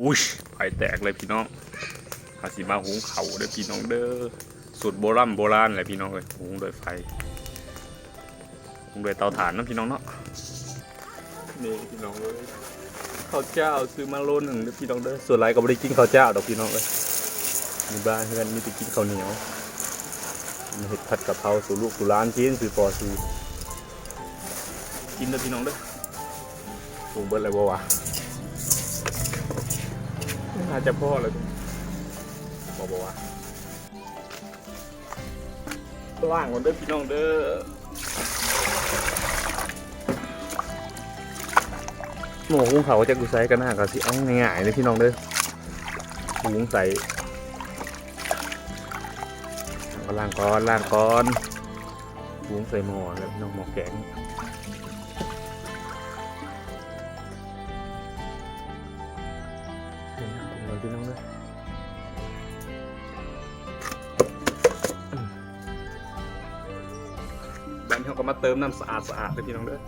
อุ้ยไฟแตกเลยพี่น้องหาสิมาหุงเขาเด้อพี่น้องเด้อสูตรโบราณโบราณเลยพี่น้องเลยหุงโดยไฟหุงโดยเตาถ่านนะพี่น้องเนาะนี่พี่น้องเลยข้าวเจ้าซื้อมาโลหนึ่งเด้อพี่น้องเด้อส่วนไรก็ไม่ได้กินข้าวเจ้าดอกพี่น้องเลยมีบ้านเพื่อนมีแต่กินข้าวเหนียวมีเห็ดผัดกะเพราสู่ลูกสู่ร้านกินสู่ปอสู่กินเด้อพี่น้องเด้อหุงเบิดอะไรบ่วะ น่าจะพ่อเลยบอกบอกว่าล่างมันเด้อพี่น้องเด้อหมูหุงเขาจะกูใส่กันหน้าก็สิเอาง่ายๆเลยพี่น้องเด้อหุงใส่ก็ล่างก้อนล่างก้อนหุงใส่หม้อแล้วพี่น้องหม้อแกง เติมน้ำสะอาดสะอาดเลยพี่น้องเด้อ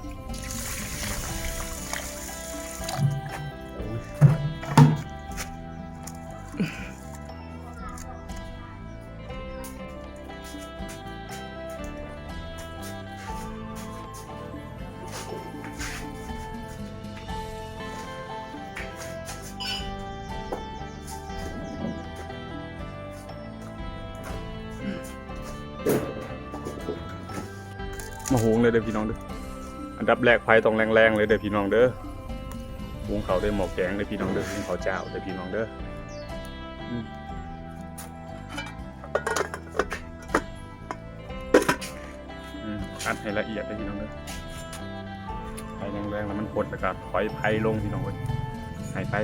หงเลยเด้อพี่น้องเด้ออันดับแรกไฟต้องแรงๆเลยเด้อพี่น้องเด้อหงเขาวด้หมอกแกงเลยพี่น้องเด้อหงเขาเจ้าเด้อพี่น้องเด้ออัดให้ละเอียดเลยพี่น้องเด้อไฟแรงๆแล้วมันกดแล้วก็ถอยไฟลงพี่น้องเว้ยให้ไฟ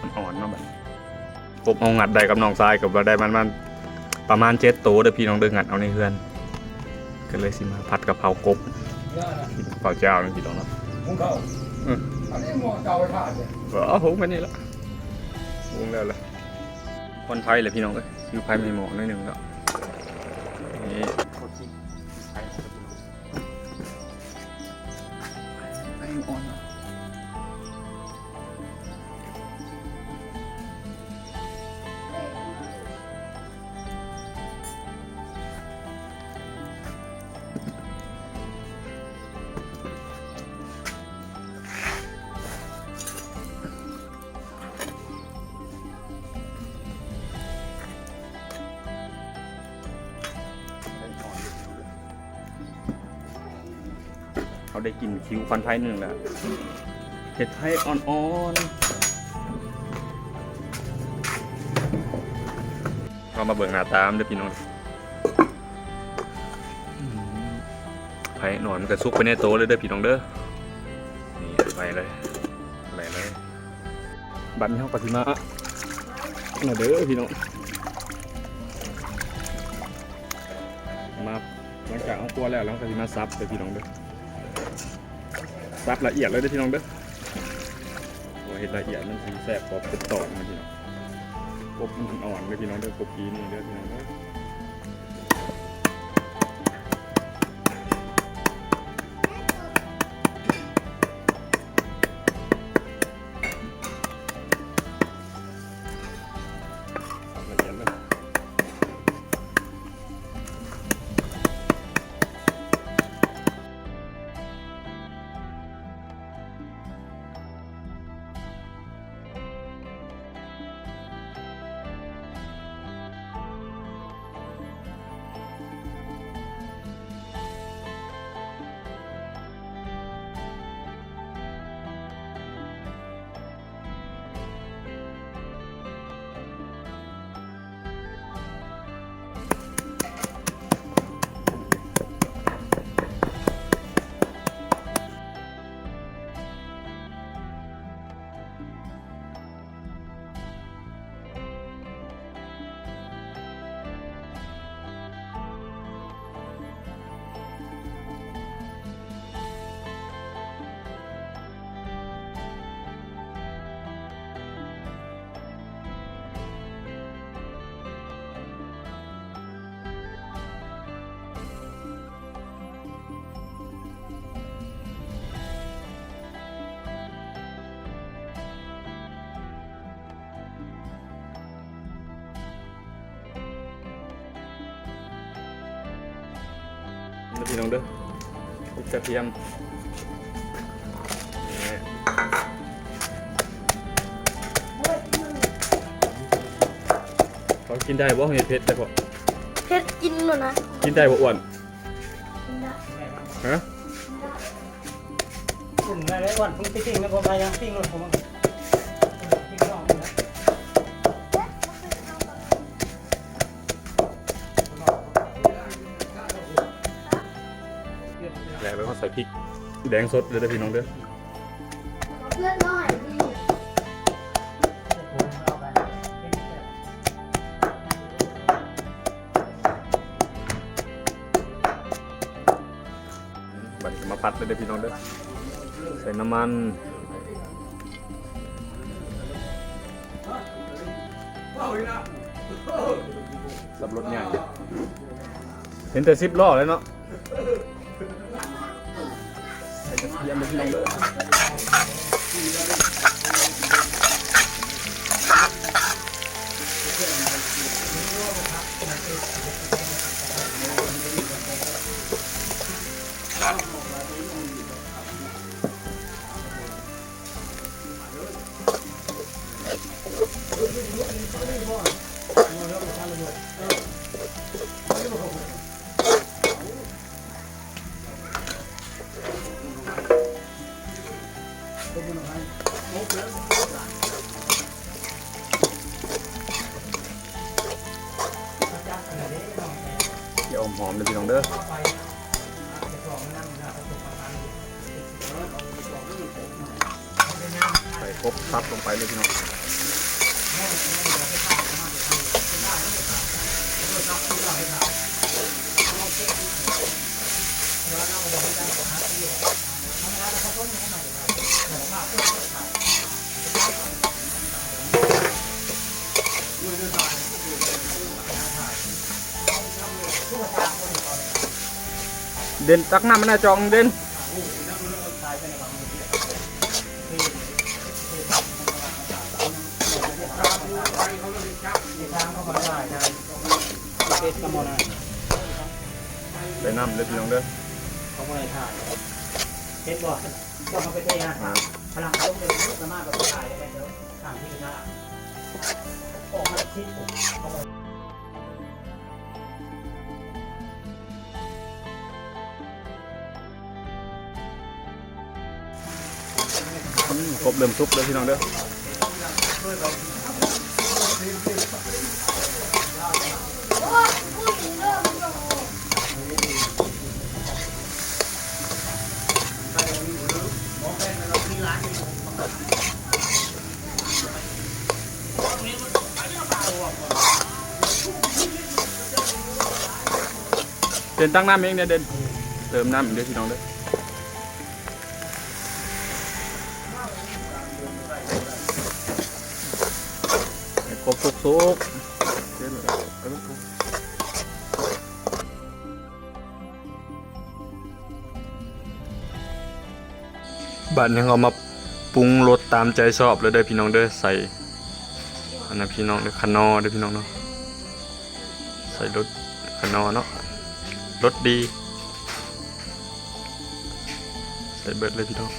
มันอ่อนเนาะแบบผมเอางัดได้กับน้องทรายกับว่าได้มันมันประมาณเจ็ดตัวเด้อพี่น้องเด้องัดเอาในเฮือน ก็เลยสิมาผัดกะเพรากบเนี่ยนะกะเพราเจ้านั่นพี่น้องเนาะหุงข้าวอืมอันนี้หม้อเตาไฟถ่านเนี่ยก็หุงไปนี่ละหุงแล้วละคนไทยเลยพี่น้องเอ้ยอยู่ไพ่ไม่หมอหนิดนึงแล้วนี่ เขาได้กินคิวควันไทยหนึ่งแล้วเห็ดไทยอ่อนๆเรามาเบิ่งหน้าตามเด้อพี่น้องไผ่หนอนมันก็ซุกไปในโต๊ะเลยเด้อพี่น้องเด้อนี่ไปเลยไปเลยบัตรนี้เขาปฏิมามาเด้อพี่น้องมาหลังจากเอาตัวแล้วแล้วก็จะมาซับเลยพี่น้องเด้อ ซับละเอียดเลยเด้อพี่น้องเด้อเห็ดละเอียดมันสีแสบปอเป็นตอนนะพี่น้องกบมันอ่อนเลยพี่น้องเด้อกบปีนี่เด้อพี่น้องเด้อ เด้อพี่น้องเด้อพริกกระเทียมนี่เขากินได้บ่เห็ดเผ็ดแต่พอเพชรกินหนูนะกินได้บ่อ้วนกินได้ฮะ กลุ่มอะไรก่อนผมไปปิ้งแล้วผมพยายามปิ้งรถผม พริกแดงสดเลยเด้อพี่น้องเด้อเพื่อนน้อยดีบัดนี้มาผัดเลยเด้อพี่น้องเด้อใส่น้ำมันสับรสใหญ่เห็นแต่ซิปล้อเลยเนาะ ใส่กร เทียมเลยพี่องเดี๋ยวหอมๆเลยพี่น้องเด้อใส่ครบซับลงไปเลยพี่น้องเด่นตักน้ำมันน่าจองเด่นเป็ดกระมอนะใส่น้ำเลยพี่น้อ งเด้อเขาไม่ได้ถ่าย เป็ดบ่ก็เขาไปเทนะอ่าพลังเขาเป็นสามารถแบบถ่ายได้เดี๋ยวทางที่หน้าออกมาคิดผมเอาไปอืมครบเริ่มซุปเลยพี่น้องเด้อ โอ้ยพูดถึงเรื่องโย เด่นตั้งน้ำเองเนี่ยเด่นเติมน้ำอีกเด้อพี่น้องเด้อให้ครบซุกซุกๆเด่นเลยเอาลูกบัดนี้เรามาปรุงรสตามใจชอบเลยเด้อพี่น้องเด้อใส่อันนั้นพี่น้องเด้อขนอเด้อพี่น้องเนาะใส่รสขนอเนาะ รสดีใส่เบิดเลยพี่น้อง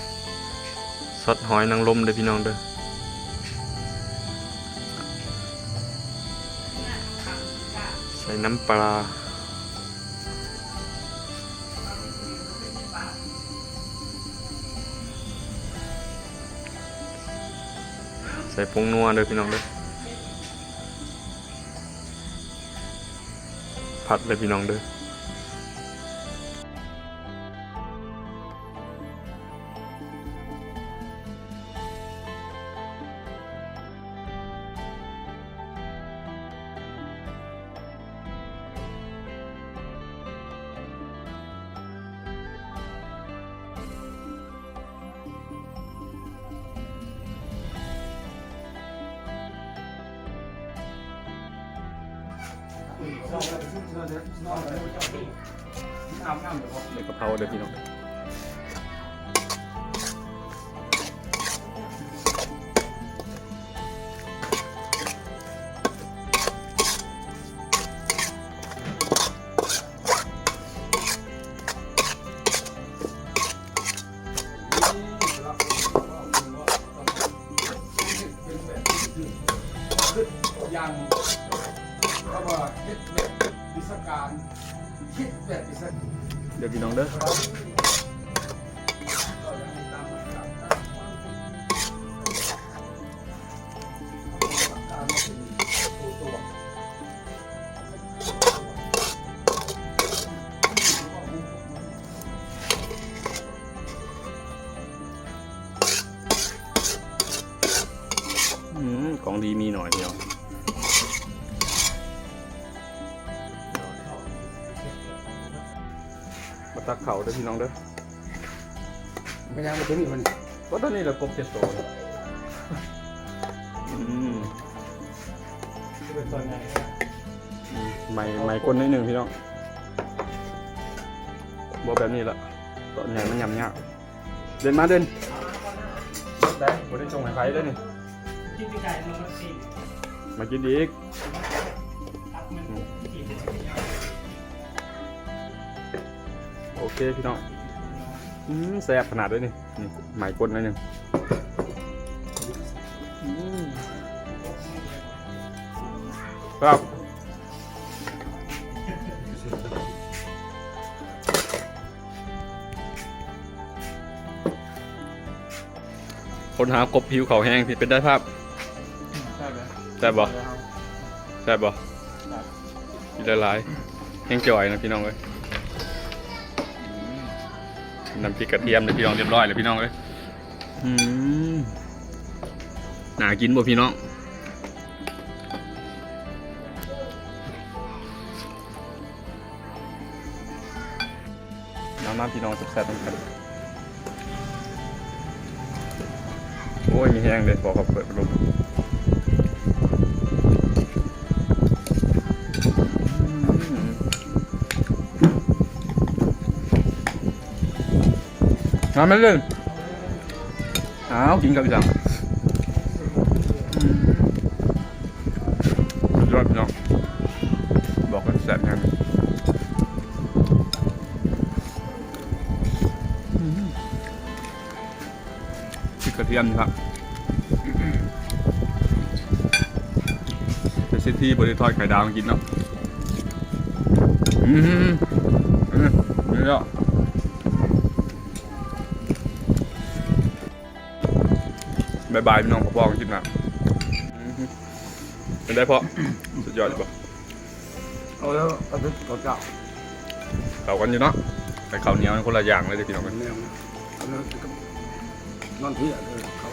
ซอสหอยนางรมเลยพี่น้องเด้อใส่น้ำปลาใส่ผงนัวเลยพี่น้องเด้อผัดเลยพี่น้องเด้อ เด็กกะเพราเด้อพี่น้องยัง ตักเข่าเด้อพี่น้องเด้อไม่ยังมาถึงนี่มันก็ตอนนี้เรากบเจ็ดโตแล้วอืมที่เป็นส่วนใหญ่ไม่ไม่ก้นนิดหนึ่งพี่น้องบอแบบนี้ละตอนใหญ่มันยำยากเดินมาเดินได้บได้จงให้ใครได้อนี่ที่พี่ไก่มันสีมากินอีก โอเคพี่น้องอืมแซ่บขนาดด้วยนี่นี่ไม่ก้นนิดหนึ่งอืมครับคนหากบผิวเขาแห้งที่เป็นได้ภาพใช่ไหมแซ่บบ่แซ่บบ่กินละลายแห้งจ่อยนะพี่น้องเอ้ยอืม น้ำพริกกระเทียมเลยพี่น้องเรียบร้อยเลยพี่น้องเอ้ยอืมน่ากินบ่พี่น้องน้ำน้ำพี่น้องแซ่บๆเหมือนกันโอ้ยมีแห้งเลยบอกเขาเปิดพัดลม มาไม่เล่นอ้าวกินกับอีสังสุดยอดพี่น้องบอกกันแซ่บยังพริกกระเทียมครับเป็นซิตี้บริทอดไข่ดาวกินเนาะอืมอืมนี่เนา บายบายพี่น้องพ่อพ่อกันคลิปหนะเป็นได้เพราะสุดยอดอยู่ปะเอาแล้วเอาไปเอาเจ้าเขากันอยู่เนาะแต่ข้าวเหนียวมันคนละอย่างเลยเด้อพี่น้องมักันนเนี่ยเอาแล้วนอนที่อะเขา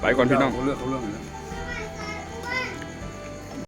ไปก่อนพี่น้อง เขาเลือกเขาเลือกนะ